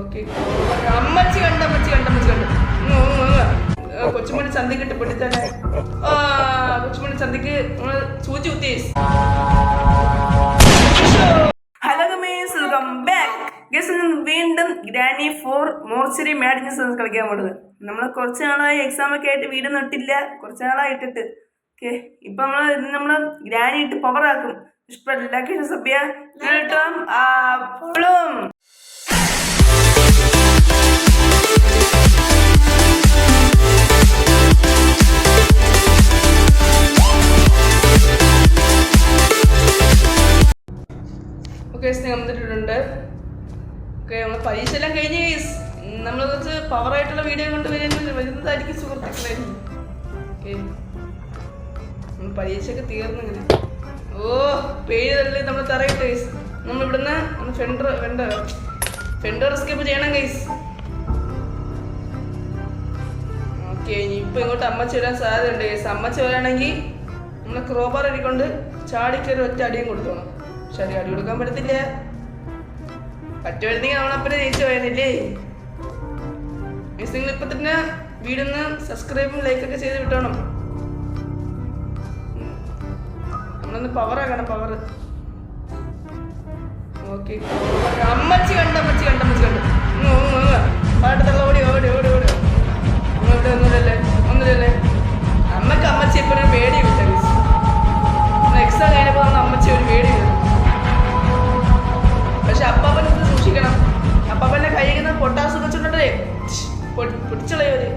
Okay. അമ്മച്ചി കണ്ട അമ്മച്ചി കണ്ട അമ്മച്ചി കണ്ട. കൊച്ചുമണി ചന്തിക്ക് ഇട്ട് പൊട്ടിത്തന്നെ കൊച്ചുമണി നമ്മൾ സൂചി കുത്തീസ് hello games welcome back guys വീണ്ടും ഗ്രാനി ഫോർ മോർച്ചറി മാഡിനസ് കളിക്കാൻ പോണത്. നമ്മൾ കുറച്ച് നാളായി എക്സാം ഒക്കെ ആയിട്ട് വീട് നട്ടില്ല. കുറച്ച് നാളായി ഇട്ടിട്ട്. ഓക്കെ ഇപ്പൊ നമ്മൾ ഇത് നമ്മൾ ഗ്രാനി ഇട്ട് പവർ ആക്കും. ഇഷ്ടപ്പെട്ടില്ല സഭ്യ കേട്ടോ ആപ്പിളും പരീക്ഷ എല്ലാം കഴിഞ്ഞ് നമ്മൾ കുറച്ച് പവർ ആയിട്ടുള്ള വീഡിയോ കൊണ്ട് വരുന്ന വരുന്നതായിരിക്കും സുഹൃത്തുക്കളെ. പരീക്ഷയൊക്കെ തീർന്നു ഇങ്ങനെ. ഓ പേര് തള്ളി നമ്മൾ തറയിട്ട് ഗൈസ് നമ്മൾ ഇവിടുന്ന് ഫെൻഡർ ഫെൻഡർ ഫെൻഡർ എസ്കേപ്പ് ചെയ്യണം ഗൈസ് ഓക്കെ ഇപ്പൊ ഇങ്ങോട്ട് അമ്മച്ചി വരാൻ സാധ്യതയുണ്ട് ഗൈസ് അമ്മച്ചി വരാണെങ്കിൽ നമ്മൾ ക്രോബാർ അടിക്കൊണ്ട് ചാടിക്കൊരു ഒറ്റ അടിയും കൊടുത്തോണം ശരി അടി കൊടുക്കാൻ പറ്റത്തില്ല. പറ്റുമായിരുന്നെങ്കിൽ നമ്മളപ്പനെ ജയിച്ചു പോയെന്നില്ലേ മിസ് നിങ്ങൾ ഇപ്പൊ തന്നെ വീടൊന്ന് സബ്സ്ക്രൈബും ലൈക്കൊക്കെ ചെയ്ത് വിട്ടോണം. നമ്മളൊന്ന് പവർ ആക്കണം പവർ ഓക്കെ അമ്മച്ചി കണ്ട അമ്മച്ചി കണ്ട അമ്മച്ചി കണ്ട? പാട്ടത്തുള്ള ഓടി ഓടി ഓടി ഓടി. നമ്മളിവിടെ ഒന്നുമില്ലല്ലേ? ഒന്നുമില്ലല്ലേ? അമ്മയ്ക്ക് അമ്മച്ചി ഒരു പേടി വിട്ട എക്സാം കഴിഞ്ഞപ്പോൾ അമ്മച്ചി ഒരു പേടി വിട്ടു പക്ഷെ അപ്പാപ്പൻ ഇത് സൂക്ഷിക്കണം അപ്പാപ്പന്റെ കയ്യിൽ നിന്ന് പൊട്ടാസ് വെച്ചിട്ടുണ്ടേ പൊട്ടിച്ചളയോര്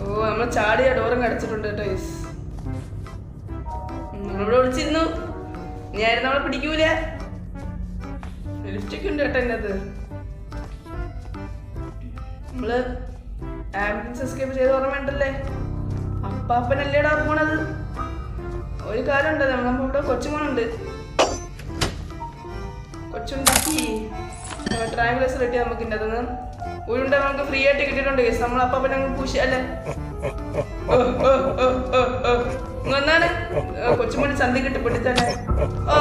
ഓ നമ്മൾ ചാടിയ ഡോറും കടച്ചിട്ടുണ്ട് കേട്ടോ നമ്മളിവിടെ വിളിച്ചിരുന്നു നീ ആരും നമ്മളെ പിടിക്കൂല. ലിഫ്റ്റൊക്കെ ഉണ്ട് കേട്ടോ എന്റെ അത് നമ്മൾ ആംബുലൻസ് എസ്കേപ്പ് ചെയ്ത് ഓർമ്മയുണ്ടല്ലേ അപ്പാപ്പനല്ലേടാ പോണത് ഒരു കാര്യമുണ്ട് നമ്മളിപ്പോ ഇവിടെ കൊച്ചുമോനുണ്ട് കൊച്ചുണ്ടാക്കി ട്രാവലേഴ്സ് കിട്ടി നമുക്ക് ഇന്നത് ഉരുണ്ട നമുക്ക് ഫ്രീ ആയിട്ട് കിട്ടിയിട്ടുണ്ട് കേസ് നമ്മൾ അപ്പപ്പോ അങ്ങ് പൂശി അല്ല? വന്നാണ്. കൊച്ചുമണി ചന്തിക്ക് ഇട്ട് പിടിത്തന്നെ ആ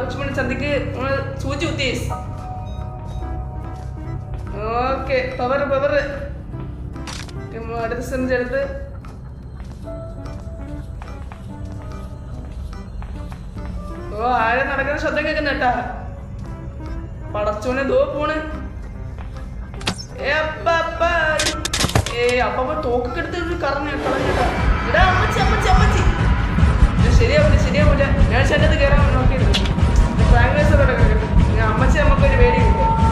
കൊച്ചുമണി ചന്തിക്ക് സൂചി കുത്തി ഓക്കെ പവർ പവർ അടുത്ത സെഞ്ച് എടുത്ത്. ഓ ആരെ നടക്കുന്ന ശബ്ദം കേൾക്കുന്ന കേട്ടാ. പടച്ചോനെ ദോ പോണ്. ഏ അപ്പപ്പ തോക്കൊക്കെ എടുത്ത് കറഞ്ഞ ഇടാ ശരിയാവില്ല ശരിയാവില്ല ഞാൻ ചെന്നത് കയറാൻ നോക്കിയിരുന്നു ഫ്രാങ്ക്നേഴ്സറോടെ കേട്ടു ഞാൻ അമ്മച്ചി നമുക്കൊരു പേടി ഉം,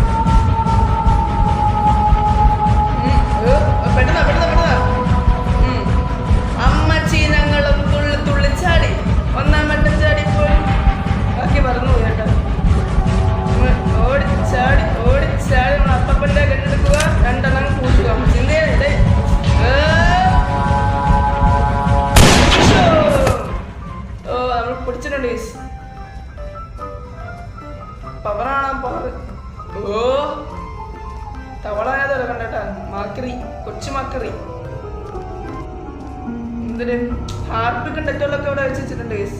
എന്തൊരു ഹാർപ്പിക്കും ഡെറ്റോളൊക്കെ ഇവിടെ വെച്ച് വെച്ചിട്ടുണ്ട് ഗൈസ്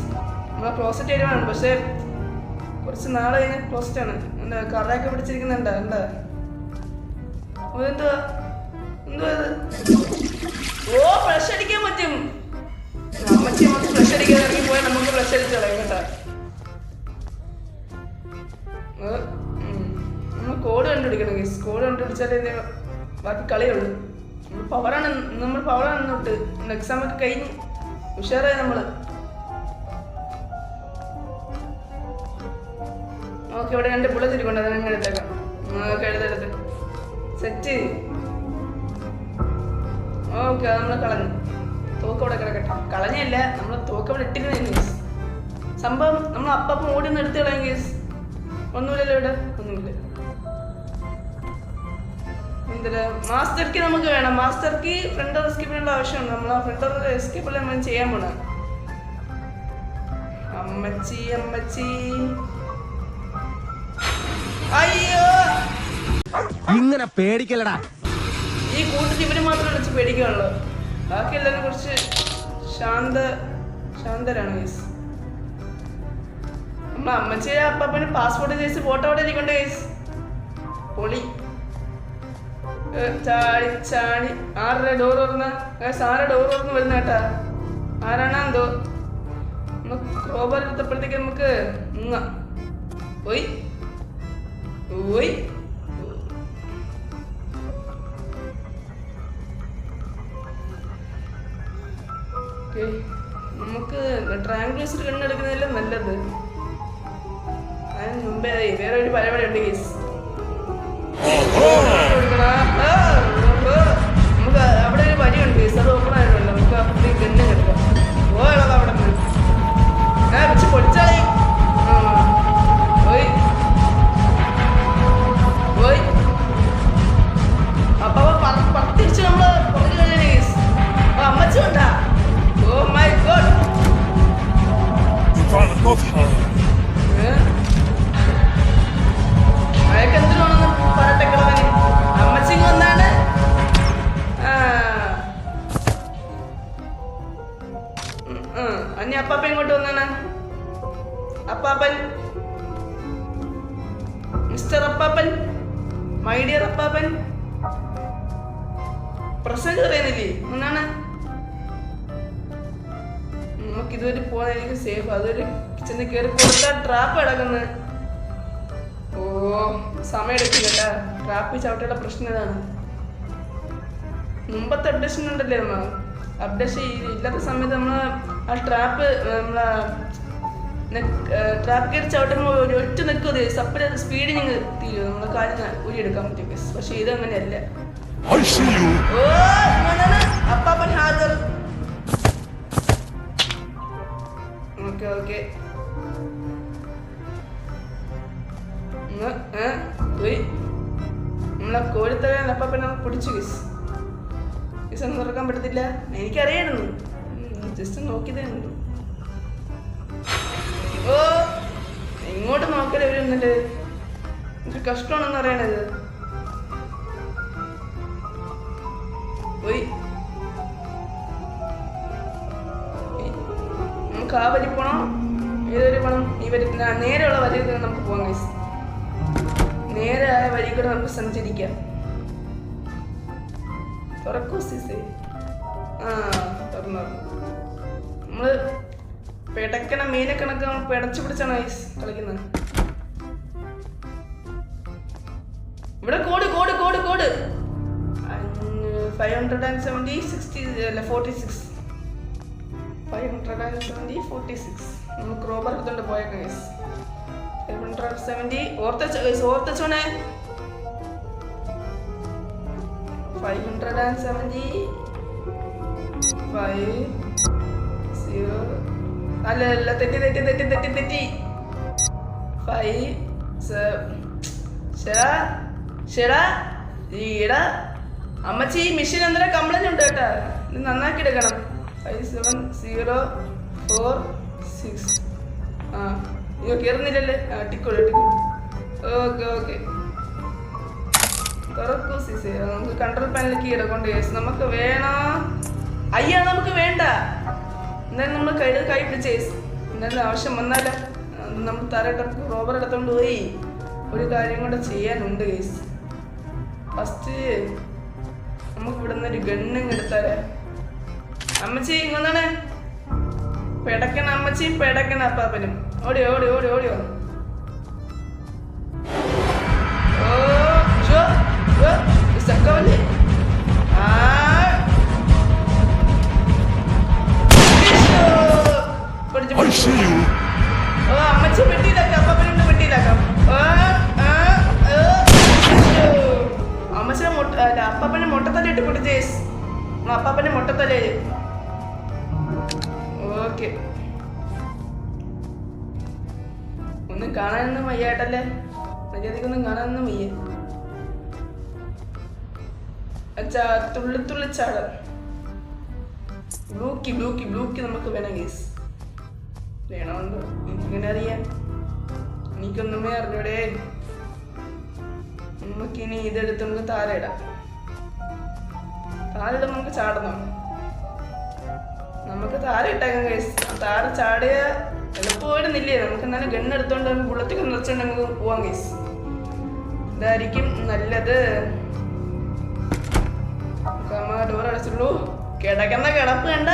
നമ്മളെ ക്ലോസറ്റ് ഏരിയയാണ് പക്ഷേ കുറച്ച് നാളെ കഴിഞ്ഞ ആണ്. എന്താ കറയൊക്കെ പിടിച്ചിരിക്കുന്നുണ്ട് എന്താ? ഓ, എന്തുവാ ഇത്? ഓ ഫ്രഷ് അടിക്കാൻ പറ്റും. അമ്മച്ചി നമുക്ക് ഫ്രഷ് അടിക്കാൻ ഇറങ്ങി പോയാൽ നമുക്ക് ഫ്രഷ് അടിച്ച് കളയും കേട്ടാ. നമ്മൾ കോഡ് കണ്ടുപിടിക്കണം ഗീസ് കോഡ് കണ്ടുപിടിച്ചാലേ ഇതിന് ബാക്കി കളിയുള്ളൂ. പവറാണ് നമ്മൾ പവറാണ് തൊട്ട് എക്സാം ഒക്കെ കഴിഞ്ഞ്. ഉഷാറായി നമ്മൾ? ഓക്കെ ഇവിടെ രണ്ട് ബുള്ളറ്റ് ഇരിക്കൊണ്ട് അത് അങ്ങനെ എടുത്തേക്കാം ഓക്കെ എടുത്തെടുത്ത് സെറ്റ് ഓക്കെ അത് നമ്മൾ കളഞ്ഞു. തോക്ക് അവിടെ കിടക്കട്ടെ. കളഞ്ഞല്ല നമ്മൾ തോക്ക് അവിടെ ഇട്ടിരുന്ന സംഭവം നമ്മൾ അപ്പം ഓടി നിന്ന് എടുത്തു കളയാൻ കേസ് ഒന്നുമില്ലല്ലോ ഇവിടെ. എന്തിനാ? മാസ്റ്റർ കീ നമുക്ക് വേണം. മാസ്റ്റർ കീ ഫ്രണ്ട് എസ്കേപ്പിനുള്ള ആവശ്യമാണ് നമ്മൾ ആ ഫ്രണ്ട് എസ്കേപ്പിൽ നമ്മൾ ചെയ്യാൻ പോണ. അമ്മച്ചി അമ്മച്ചി. അയ്യോ! ഇങ്ങനെ പേടിക്കലടാ ഈ കൂട്ടത്തിൽ ഇവർ മാത്രം വിളിച്ച് പേടിക്കാനുള്ളൂ. ബാക്കി എല്ലാവരും കുറച്ച് ശാന്ത ശാന്തരാണ് ഗൈസ് നമ്മളെ അമ്മച്ചിയുടെ അപ്പാപ്പന് പാസ്പോർട്ട് ചേച്ചി ഫോട്ടോ അവിടെ ഇരിക്കണ്ടേ ഗൈസ് പൊളി. ചാടി ചാടി. ആരുടെ ഡോർ തുറന്ന്? സാറെ ഡോർ തുറന്ന് വരുന്ന കേട്ടാ. ആരാണാ എന്തോ? നമുക്ക് ക്രോബർ എടുത്തപ്പോഴത്തേക്ക് നമുക്ക് പോയി. പോയി. നമുക്ക് ട്രാങ്കുലേഴ്സിൽ കണ്ണെടുക്കുന്നതല്ലേ നല്ലത്? അതിന് മുമ്പേ വേറെ ഒരു പരിപാടി ഉണ്ട് കേസ് ട്രാപ്പ് കിടക്കുന്നത് ഓ സമയം എടുക്കില്ല കേട്ടാ ട്രാപ്പ് ചവിട്ടിയുള്ള പ്രശ്നം ഇതാണ്. മുമ്പത്തെ അപ്ഡേഷൻ ഉണ്ടല്ലേ നമ്മൾ അപ്ഡേഷൻ ഇല്ലാത്ത സമയത്ത് നമ്മൾ ആ ട്രാപ്പ് നമ്മളെ ട്രാപ്പ് കയറി ചവിട്ടുമ്പോൾ ഒരു ഒറ്റ നിൽക്കും സപ്പറ സ്പീഡിൽ ഞങ്ങൾ തീരും. നമ്മളെ കാര്യം ഊരിയെടുക്കാൻ പറ്റും. പക്ഷേ ഇത് അങ്ങനെയല്ല. ഓ അപ്പാപ്പൻ ഹാജർ. Okay okay. നമ്മളെ കോഴിത്തവൻ അപ്പാപ്പൻ പിന്നെ പിടിച്ചു കിസ് കിസ് ഒന്നും തുറക്കാൻ പറ്റത്തില്ല. എനിക്കറിയായിരുന്നു. ജസ്റ്റ് നോക്കിയതേ ഉള്ളൂ. ഓ ഇങ്ങോട്ട് നോക്കലേ ഒരു എന്നിട്ട് കഷ്ടമാണെന്ന് അറിയണത് നമുക്ക് ആ വരി പോണം. ഏതൊരു പണം ഈ വരി നേരെയുള്ള വരി നമുക്ക് പോകാം ഗൈസ് നേരെ ആയ വഴി കൂടെ നമുക്ക് സഞ്ചരിക്കാം. തുറക്കൂ സിസേ. ആ തുറന്നു നമ്മൾ പിടക്കണ മീനെ കണക്ക് നമ്മൾ പിടച്ചു പിടിച്ചാണ് ഐസ് കളിക്കുന്നത്? ഇവിടെ code code code code five hundred and seventy sixty അല്ല forty six five hundred and seventy forty six നമുക്ക് റോബർ എടുത്തോണ്ട് പോയ കേസ് ഫൈവ് ഹൺഡ്രഡ് സെവന്റി ഓർത്ത അല്ല അമ്മച്ചി മെഷീൻ എന്തെങ്കിലും കംപ്ലൈന്റ് ഉണ്ട് കേട്ടാ. ഇത് നന്നാക്കി എടുക്കണം. Five seven zero four six ആ. അയ്യോ കയറുന്നില്ലല്ലേ ടിക്കോളൂ ടിക്കോളൂ ഓക്കെ ഓക്കെ. തുറക്കൂ സിസേ. നമുക്ക് കൺട്രോൾ പാനൽ കീ എടുക്കൊണ്ട് കേസ് നമുക്ക് വേണ? അയ്യാ നമുക്ക് വേണ്ട. എന്നാലും നമ്മൾ കൈ കൈ പിടിച്ചേ എന്നാലും ആവശ്യം വന്നാലോ നമ്മൾ തരട്ടെ റോബർ എടുത്തോണ്ട് പോയി. ഒരു കാര്യം കൂടെ ചെയ്യാനുണ്ട് കേസ് ഫസ്റ്റ് നമുക്ക് ഇവിടെ നിന്നൊരു ഗണ്ണും എടുത്താലേ. അമ്മച്ചി ഇങ്ങനെ പെടക്കണ അമ്മച്ചി പെടക്കണ അപ്പാപ്പനും. ഓടിയോ ഓടി ഓടി ഓടിയോ ഓ ഷോ ഷോ സക്കവല്ലേ ആ ഷോ. പിടിച്ച് I പിടിച്ച്. see you. ഓ അമ്മച്ചി പെട്ടിയിലാക്കാം പെട്ടിയിലാക്കാം ആ, ആ, ഷോ. അമ്മച്ചിയുടെ മുട്ട അല്ല അപ്പാപ്പന്റെ മുട്ടത്തല ഇട്ട് പിടിച്ചേ അപ്പാപ്പന്റെ മുട്ടത്തലയിൽ ഓക്കെ ഒന്നും കാണാനൊന്നും വയ്യാട്ടല്ലേ മര്യാദക്കൊന്നും കാണാനൊന്നും വയ്യ. അച്ഛാ തുള്ളി തുള്ളി ചാട. ബ്ലൂക്കി ബ്ലൂക്കി ബ്ലൂക്കി നമുക്ക് വേണം കേസ് വേണമെന്ന് എനിക്കിങ്ങനെ അറിയാം? എനിക്കൊന്നുമേ അറിഞ്ഞൂടെ. നമുക്കിനി ഇതെടുത്ത് നമുക്ക് താഴെ ഇടാൻ നമുക്ക് ചാടണം. നമുക്ക് താഴെ ഇട്ടേക്കാം കേസ് താഴെ ചാടിയ എളുപ്പമായിരുന്നില്ലേ നമുക്ക് എന്നാലും ഗണ്ണ് എടുത്തോണ്ട് ബുള്ളറ്റൊക്കെ നിറച്ചോണ്ട് പോവാം ഗൈസ് ഇതായിരിക്കും നല്ലത്. ഡോർ അടച്ചുള്ളൂ കിടക്കുന്ന കിടപ്പ് കണ്ട?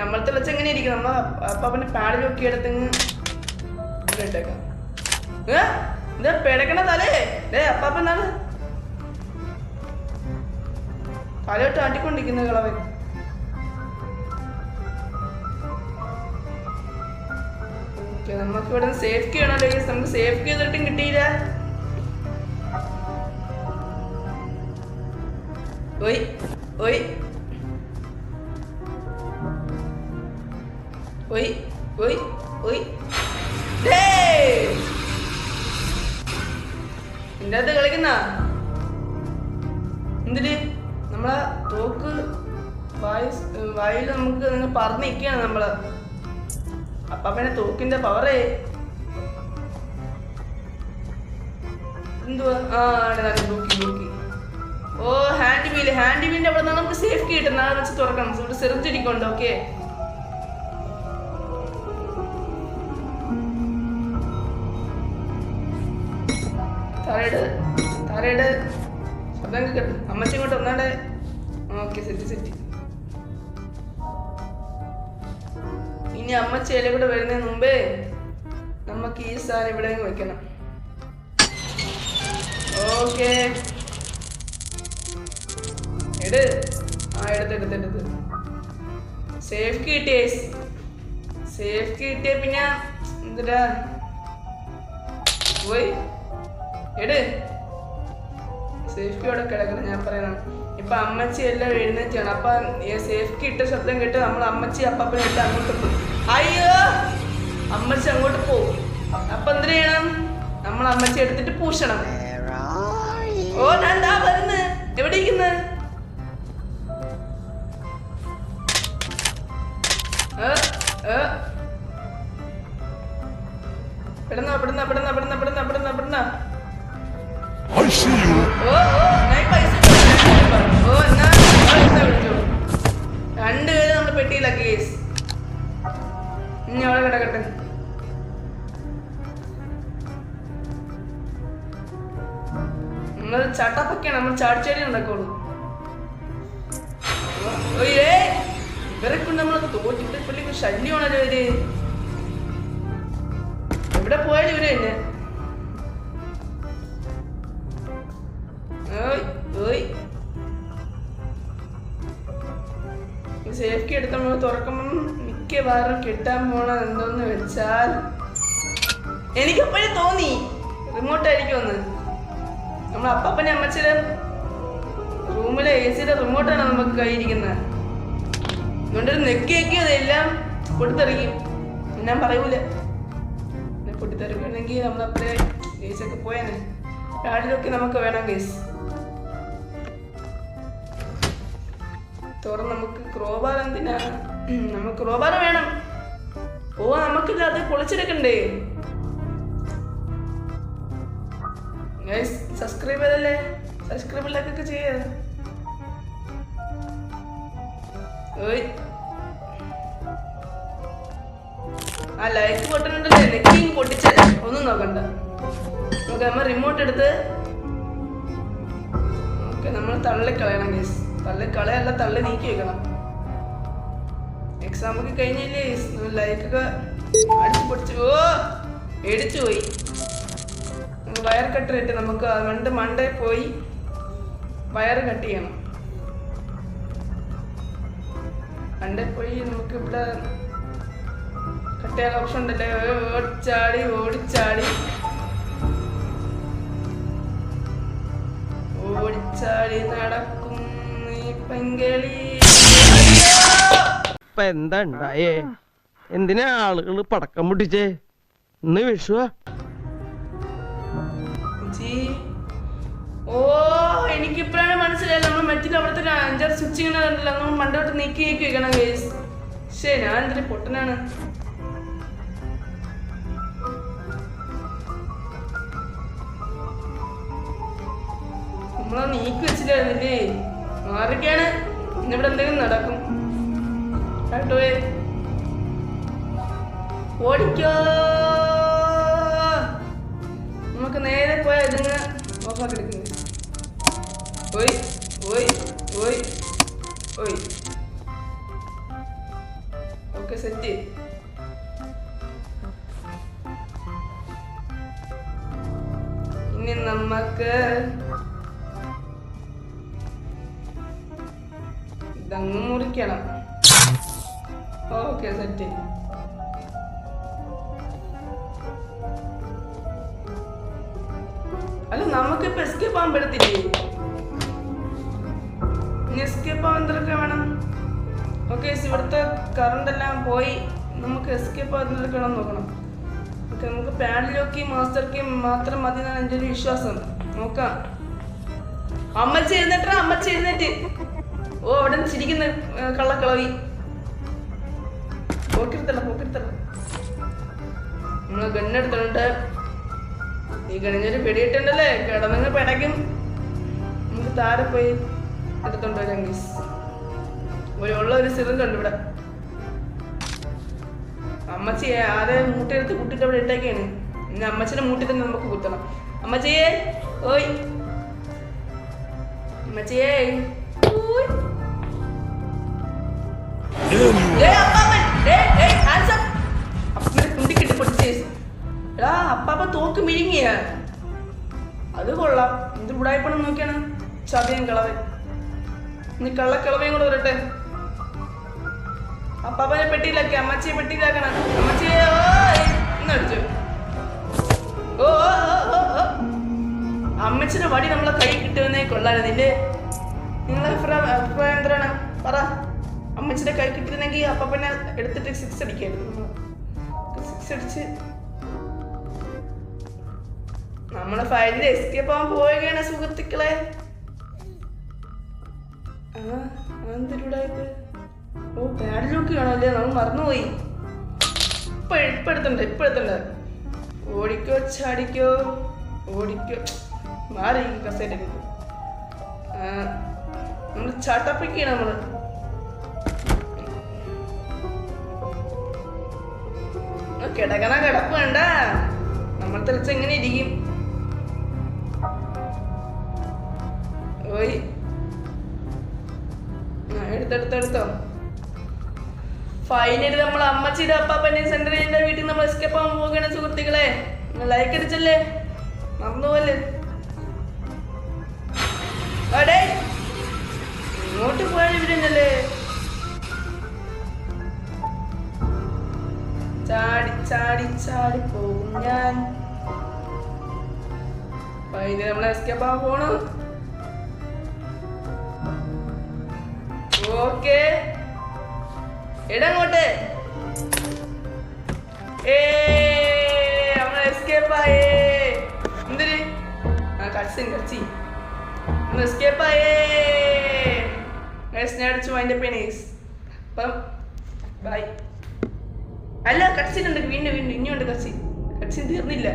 നമ്മളത്തെ വെച്ച് എങ്ങനെ ഇരിക്കും? നമ്മ അപ്പാപ്പന്റെ പാടിലൊക്കെ എടുത്തങ്ങ് ഇട്ടേക്കാം. ഏ? ഇത് പിടക്കണ തലേ? ഡേ അപ്പാപ്പനാണ് തലയോട്ട് ആട്ടിക്കൊണ്ടിരിക്കുന്ന കളവൻ നമുക്ക് ഇവിടെ സേഫ് കീ ആണല്ലോ. നമുക്ക് സേഫ് കീ ചെയ്തിട്ടും കിട്ടിയില്ല. ഒയ് ഒയ് ഒയ് ഒയ് ഒയ് നിന്റെ അകത്ത് കളിക്കുന്ന? എന്തിൽ നമ്മളെ തോക്ക് വായു വായിൽ നമുക്ക് നിങ്ങൾ പറഞ്ഞു നിൽക്കുകയാണ് നമ്മൾ. അപ്പൊ തൂക്കിന്റെ പവറേ എന്തുവാ? ആ നോക്കി നോക്കി ഓ ഹാൻഡ് വീൽ ഹാൻഡ് വീലിന്റെ അവിടെ നമുക്ക് സേഫ്റ്റി കിട്ടും നാളെ വെച്ച് തുറക്കണം. ഇവിടെ സെറിഞ്ചിരിക്കുന്നുണ്ട് ഓക്കെ തറയുടെ തറയുടെ ശബ്ദം കേട്ടു അമ്മച്ചി ഇങ്ങോട്ട് ഒന്നാടെ ഓക്കെ സെറ്റ് സെറ്റ്. ഇനി അമ്മ ചേല കൂടെ വരുന്നതിന് മുമ്പേ നമുക്ക് ഈ സാധനം ഇവിടെ വയ്ക്കണം ഓക്കെ. എട്. ആ എടുത്ത് എടുത്ത് എടുത്ത്. സേഫ് കിട്ടിയേ. സേഫ് കിട്ടിയ പിന്നെ എന്തിനാ പോയി. എട്. സേഫ്റ്റി അവിടെ കിടക്കണം ഞാൻ പറയണം. ഇപ്പൊ അമ്മച്ചി എല്ലാം എഴുന്നേറ്റാണ്. അപ്പൊ സേഫ്റ്റി ഇട്ട ശബ്ദം കേട്ട് നമ്മൾ അമ്മച്ചി അപ്പനെ ഇട്ട് അങ്ങോട്ട് പോകും അയ്യോ അമ്മച്ചി അങ്ങോട്ട് പോകും. അപ്പൊ എന്തിനു ചെയ്യണം? നമ്മൾ അമ്മച്ചി എടുത്തിട്ട് പൂശണം. ഓ ഞാൻ വരുന്ന് എവിടെ ഇരിക്കുന്ന? പെടുന്ന പെടുന്ന പെടുന്ന. ഓ ഓ. ഓ രണ്ടുപേരും നമ്മൾ പെട്ടിയിലാക്കി ഇനി അവിടെ കിടക്കട്ടെ നമ്മൾ ചട്ടപ്പൊക്കെയാണ് നമ്മൾ ചാടിച്ചാടി ഉണ്ടാക്കുള്ളൂ. ഓയേ ഇവരെ കൊണ്ട് നമ്മൾ തോറ്റിട്ട് പുള്ളിക്ക് ശല്യമാണല്ലോ ഇവർ എവിടെ പോയാലും ഇവർ തന്നെ. സേഫ്റ്റി എടുത്ത് നമ്മൾ തുറക്കുമ്പം മിക്കവാറും കിട്ടാൻ പോണത് എന്തോന്ന് വെച്ചാൽ എനിക്കപ്പോഴും തോന്നി. റിമോട്ട് ആയിരിക്കുമെന്ന് നമ്മൾ അപ്പപ്പനെ അമ്മച്ചിടെ റൂമിലെ എ സിയുടെ റിമോട്ടാണ് നമുക്ക് കയ്യിരിക്കുന്നത് അതുകൊണ്ടൊരു നെക്കി നെക്കി അതെല്ലാം പൊട്ടിത്തെറിക്കും ഞാൻ പറയൂല. പിന്നെ പൊട്ടിത്തെറിക്കണമെങ്കിൽ നമ്മളപ്പഴേ കേസൊക്കെ പോയാനെ. കാടിലൊക്കെ നമുക്ക് വേണം കേസ് തുറന്ന് നമുക്ക് ക്രോബാർ എന്തിനാണ് നമുക്ക് ക്രോബാർ വേണം. ഓ നമുക്കില്ല അത് പൊളിച്ചെടുക്കണ്ടേ? സബ്സ്ക്രൈബ് ചെയ്തല്ലേ? സബ്സ്ക്രൈബ് ലൈക്കൊക്കെ ചെയ്യ. ഓയ് ആ ലൈക്ക് പൊട്ടനുണ്ടല്ലേ നെക്കിങ് പൊട്ടിച്ച ഒന്നും നോക്കണ്ട. നമുക്ക് നമ്മൾ റിമോട്ട് എടുത്ത് ഓക്കെ നമ്മൾ തള്ളിക്കളയണം കേസ് തള്ളിക്കളയല്ല തള്ളി നീക്കി വെക്കണം. എക്സാം ഒക്കെ കഴിഞ്ഞില്ലേ? ലൈഫൊക്കെ അടിച്ചു പൊടിച്ചു ഓ എടുത്തു പോയി. വയർ കട്ട് ഇട്ട് നമുക്ക് രണ്ട് മണ്ടേ പോയി വയർ കട്ട് ചെയ്യണം. മണ്ടേ പോയി നമുക്ക് ഇവിടെ കട്ട് ചെയ്യാൻ ഓപ്ഷൻ ഉണ്ടല്ലേ? ഓടിച്ചാടി ഓടിച്ചാടി. ഓടിച്ചാടി നടക്കും ഈ പെങ്കലി ഇപ്പൊ എന്താ ഉണ്ടായേ എന്തിനാ ആളുകൾ പടക്കം പൊട്ടിച്ചേ? ഇന്ന് വിഷുവാ. ഓ എനിക്ക് ഇപ്പോഴാണ് മനസ്സിലായത് നമ്മൾ മറ്റേ അവിടുത്തെ അഞ്ചാറ് സ്വിച്ച് ഇങ്ങനെ കണ്ടില്ല നമ്മൾ മണ്ടോട്ട് നീക്കി നീക്കി വെക്കണം കേസ് ശരി ഞാൻ എന്തിനു പൊട്ടനാണ്. നമ്മളെ നീക്കി വെച്ചില്ലായിരുന്നില്ലേ മാറിക്കാണ്. ഇന്നിവിടെ എന്തെങ്കിലും നടക്കും. കേട്ടോയെ ഓടിക്കോ. നമുക്ക് നേരെ പോയാൽ ഇതിന് ഓഫാക്കി എടുക്കുന്നത് ഓയ് ഓയ് ഓയ് ഓയ് ഓക്കെ സെറ്റ് ഇനി നമുക്ക് ഇതങ്ങ് മുറിക്കണം. ഓക്കെ സെറ്റ് അല്ല നമുക്കിപ്പോ എസ്കേപ്പ് ആകാൻ പറ്റത്തില്ലേ? ഇനി എസ്കേപ്പ് ആവാൻ എന്തൊക്കെ വേണം? ഓക്കെ ഇവിടുത്തെ കറണ്ട് എല്ലാം പോയി. നമുക്ക് എസ്കേപ്പ് ആകുന്നതൊക്കെ നോക്കണം. ഓക്കെ നമുക്ക് പാഡിലോക്കും മാസ്റ്റർ കീ മാത്രം മതി എന്നാണ് എന്റെ ഒരു വിശ്വാസം. നോക്കാം. അമ്മ ചെയ്യുന്നിട്ടാ അമ്മ ചെയ്യുന്നിട്ട് ഓ അവിടെ ചിരിക്കുന്ന കള്ളക്കളവി. നമ്മൾ ഗണ്ണെടുത്തിട്ടുണ്ട്. ഈ ഗണിഞ്ഞൊരു പിടിയിട്ടുണ്ടല്ലേ? കിടന്നങ്ങ് പിടയ്ക്കും. നമുക്ക് താരെ പോയി എടുത്തോണ്ട് ഗീസ് ഒരു ഉള്ള ഒരു സിറിഞ്ച് ഉണ്ട് ഇവിടെ. അമ്മച്ചി ആരെ മൂട്ടെടുത്ത് കുട്ടിട്ട് അവിടെ ഇട്ടേക്കാണ്. ഇനി അമ്മച്ചിനെ മൂട്ടി തന്നെ നമുക്ക് കുത്തണം. അമ്മച്ചിയെ ഓയ്. അമ്മച്ചിയേ. ഓയ്. ഏയ്. അപ്പാപ്പൻ, ഏയ്, അത് കൊള്ളാം. എന്ത് ഉടായ്പണം നോക്കിയാണ്. ചതയും കിളവൻ. നീ കള്ളക്കിളവയും കൂടെ വരട്ടെ. അപ്പാപ്പനെ പെട്ടിയിലാക്കി അമ്മച്ചിയെ പെട്ടിയിലാക്കണം. അമ്മച്ചിയെ ഓയ് ഓ. അമ്മച്ചിന്റെ വടി നമ്മളെ കൈ കിട്ടുമെന്നേ കൊള്ളായിരുന്നില്ലേ നിങ്ങളെ അഭിപ്രായം എന്താണ്? പറ. അമ്മച്ചിന്റെ കൈ കിട്ടിയിരുന്നെങ്കിൽ അപ്പാപ്പനെ എടുത്തിട്ട് സിക്സ് അടിക്കായിരുന്നു. സിക്സ് അടിച്ച് നമ്മളെ ഫയലിന്റെ എസ്കേപ്പ് ആവാൻ പോവുകയാണ് സുഹൃത്തുക്കളെ. ഓ പാഡ് ലോക്ക് കാണല്ലേ നമ്മൾ മറന്നുപോയി. ഇപ്പൊ ഇപ്പൊ എടുത്തുണ്ട് ഓടിക്കോ ചാടിക്കോ. ഓടിക്കോ. മാറി കസേറ്റ് നമ്മൾ ചാട്ടപ്പിക്കാണ് നമ്മൾ കിടക്കണ കിടപ്പ് വേണ്ട നമ്മൾ തെളിച്ച് എങ്ങനെ ഇരിക്കും? ആ, എടുത്തെടുത്തെടുത്തോ ഫൈനലി നമ്മൾ അമ്മച്ചിയുടെ അപ്പാപ്പന്റെ സെന്ററിന്റെ വീട്ടിൽ നമ്മൾ എസ്കേപ്പ് ആവാൻ പോവുകയാണ് സുഹൃത്തുക്കളെ. ലൈക്ക് അടിച്ചല്ലേ? മറന്നുപോലെ അടേ ഇങ്ങോട്ട് പോയാൽ ഇവരെന്നല്ലേ ചാടി ചാടി ചാടി പോകും ഞാൻ. ഫൈനലി നമ്മൾ എസ്കേപ്പ് ആവാൻ പോണു. ഓക്കേ. ഇടങ്ങോട്ട് ഏ നമ്മൾ എസ്കേപ്പ് നമ്മൾ എസ്കേപ്പ് ബൈ അല്ല തീർന്നില്ല.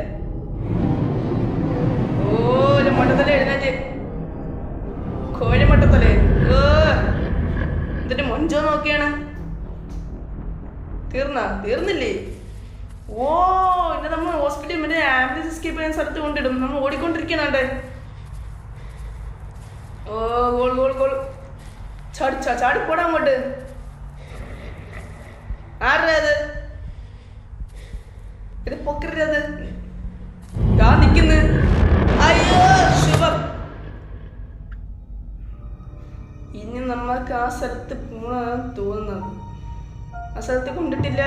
ഓ ഒരു എഴുന്നേറ്റ് കോഴി മട്ടത്തലേ ഓ. മൊഞ്ചോ നോക്കിയാണ് തീർന്ന? തീർന്നില്ലേ? ഓ ഇന്നെ നമ്മൾ ഹോസ്പിറ്റലിൽ മറ്റേ ആംബുലൻസ് എസ്കേപ്പ് ചെയ്യാൻ സ്ഥലത്ത് കൊണ്ടിടും. നമ്മൾ ഓടിക്കൊണ്ടിരിക്കണേ ഓ ഗോൾ ഗോൾ ഗോൾ. ചാടി ചാടി പോടാ അങ്ങോട്ട്. ആരുടെ ഇത് പൊക്കരുത് ഞാൻ നിക്കുന്നു ഇനി നമ്മൾക്ക് ആ സ്ഥലത്ത് പോണെന്ന് തോന്നുന്നത്. ആ സ്ഥലത്ത് കൊണ്ടിട്ടില്ല?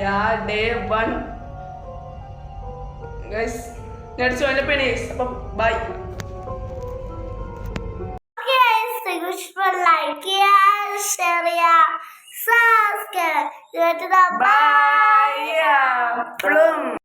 യാ ഡേ വൺ ഗൈസ് ഞാൻ അടിച്ചു അതിന്റെ പേണി അപ്പം ബൈ സബ്സ്ക്രൈബ് ചെയ്തിട്ട് ബൈ